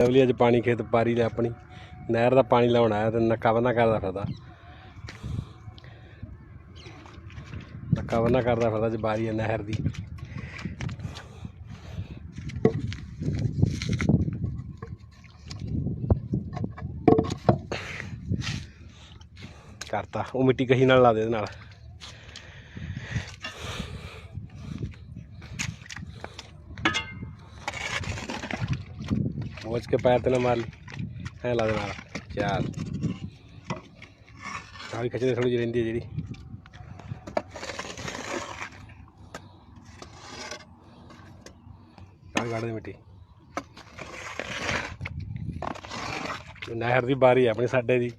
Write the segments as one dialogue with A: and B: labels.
A: Lovely ਅੱਜ ਪਾਣੀ ਖੇਤ ਪਾਰੀ ਲੈ ਆਪਣੀ। ਨਹਿਰ ਦਾ ਪਾਣੀ ਲਾਉਣ ਆਇਆ ਤੇ ਨੱਕਾ ਬੰਨਾ ਕਰਦਾ ਫਿਰਦਾ। ਨੱਕਾ ਬੰਨਾ ਕਰਦਾ ਫਿਰਦਾ ਅੱਜ ਬਾਰੀ ਹੈ ਨਹਿਰ ਦੀ। ਕਰਤਾ, ਉਹ ਮਿੱਟੀ ਕਹੀ ਨਾਲ ਲਾ ਦੇ ਇਹਦੇ ਨਾਲ। ਮੋਚ ਕੇ ਪੈਰ ਤੇ ਨਾ ਮਾਰ ਲਈ ਐ ਲਾ ਦੇ ਨਾਲ ਖਿੱਚਦੇ ਥੋੜੀ ਜਿਹੀ ਰਹਿੰਦੀ ਹੈ ਜਿਹੜੀ ਆਹ ਕੱਢ ਮਿੱਟੀ ਨਹਿਰ ਦੀ ਬਾਰੀ ਹੈ ਆਪਣੀ ਸਾਡੇ ਦੀ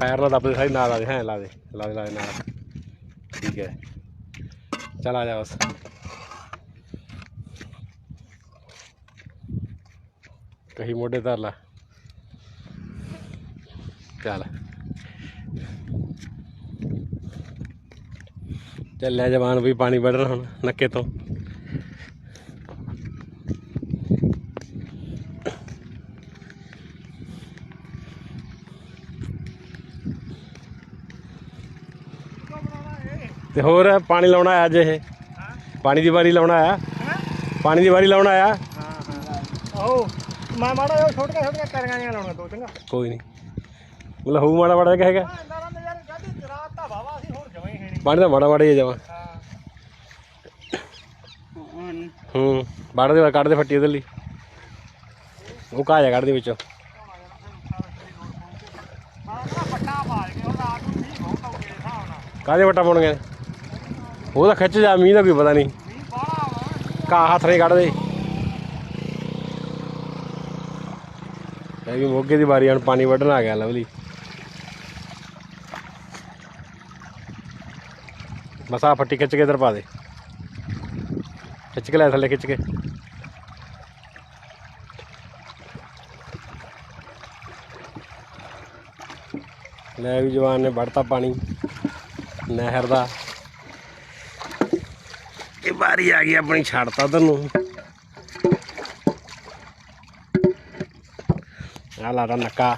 A: ਪੈਰ ਨਾਲ ਦੱਬਦੇ ਸਾਰੀ ਨਾਲ ਲਾ ਦੇ ਹਾਂ ਲਾ ਦੇ ਲਾ ਦੇ ਲਾ ਦੇ ਨਾਲ ਠੀਕ ਹੈ ਚਲ ਆ ਜਾ ਬਸ ਕਹੀ ਮੋਢੇ ਧਰ ਲਾ। ਚੱਲ। ਚੱਲ ਲੈ ਜਵਾਨ ਵੀ ਪਾਣੀ ਵੱਢਣਾ ਹੁਣ ਨੱਕੇ ਤੋਂ। ਤੇ ਹੋਰ ਪਾਣੀ ਲਾਉਣਾ ਆਇਆ ਅੱਜ ਇਹ? ਪਾਣੀ ਦੀ ਵਾਰੀ ਲਾਉਣਾ ਆਇਆ? ਪਾਣੀ ਦੀ ਵਾਰੀ ਲਾਉਣਾ ਆਇਆ?
B: ਆਹੋ ਮੈਂ ਮਾੜਾ ਜਿਹਾ ਛੋਟੀਆਂ ਛੋਟੀਆਂ ਕਰੀਆਂ ਜਿਹੀਆਂ ਲਾਉਣਾ ਦੋ ਚੰਗਾ।
A: ਕੋਈ ਨਹੀਂ। ਮਤਲਬ ਹੂ ਮਾੜਾ ਮਾੜਾ ਕਹੇਗਾ
B: ਇੰਨਾ ਰੰਦ ਯਾਰ ਗੱਡੀ ਰਾਤ ਦਾ ਵਾਵਾ ਸੀ ਹੋਰ ਜਮਾਂ ਹੀ ਨਹੀਂ।
A: ਪਾਣੀ ਦਾ ਮਾੜਾ ਮਾੜਾ ਹੀ ਜਮਾ।
B: ਹਾਂ
A: ਹੂੰ ਬਾੜ ਦੇ ਕੱਢ ਦੇ ਫੱਟੀ ਉਹਦੇ ਲਈ। ਉਹ ਕਾਜਾ ਕੱਢ ਦੇ ਵਿੱਚੋਂ।
B: ਨਾ ਪੱਟਾ ਪਾ ਕੇ ਉਹ ਰਾਤ ਨੂੰ ਵੀ ਬਹੁਤ ਔਗੇ ਦੇ ਹਿਸਾਬ ਨਾਲ।
A: ਕਾਹਦੇ ਵਟਾ ਪਾਉਣਗੇ ਉਹਦਾ ਖਿੱਚ ਜਾ ਮੀਂਹ ਦਾ ਕੋਈ ਪਤਾ ਨਹੀਂ।
B: ਵੀ ਬਾਹਲਾ ਵਾ
A: ਕਾ ਹੱਥ ਨਹੀਂ ਕੱਢ ਦੇ ਮੋਗੇ ਦੀ ਵਾਰੀ ਹੁਣ ਪਾਣੀ ਵੱਢਣ ਆ ਗਿਆ, ਲਵਲੀ। ਬਸ ਆਹ ਫੱਟੀ ਖਿੱਚ ਕੇ ਇਧਰ ਪਾ ਦੇ। ਖਿੱਚ ਕੇ ਲੈ ਥੱਲੇ, ਖਿੱਚ ਕੇ। ਲੈ ਵੀ ਜਵਾਨ ਨੇ ਵੜਤਾ ਪਾਣੀ, ਨਹਿਰ ਦਾ। ਇਹ ਵਾਰੀ ਆ ਗਈ ਆਪਣੀ ਛੱਡਤਾ ਤੈਨੂੰ ਆ ਲਾੜਾ ਨੱਕਾ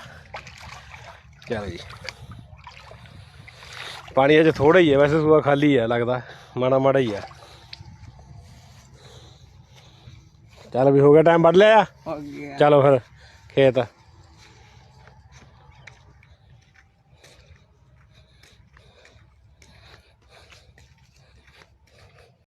A: ਚਲ ਜੀ ਪਾਣੀ ਅਜੇ ਥੋੜਾ ਹੀ ਹੈ ਵੈਸੇ ਸੂਆ ਖਾਲੀ ਹੈ ਲੱਗਦਾ। ਮਾੜਾ ਮਾੜਾ ਹੀ ਹੈ। ਚੱਲ ਵੀ ਹੋ ਗਿਆ ਟਾਈਮ ਵੱਢ ਲਿਆ?
B: ਹੋ ਗਿਆ।
A: ਚਲੋ ਫਿਰ ਖੇਤ।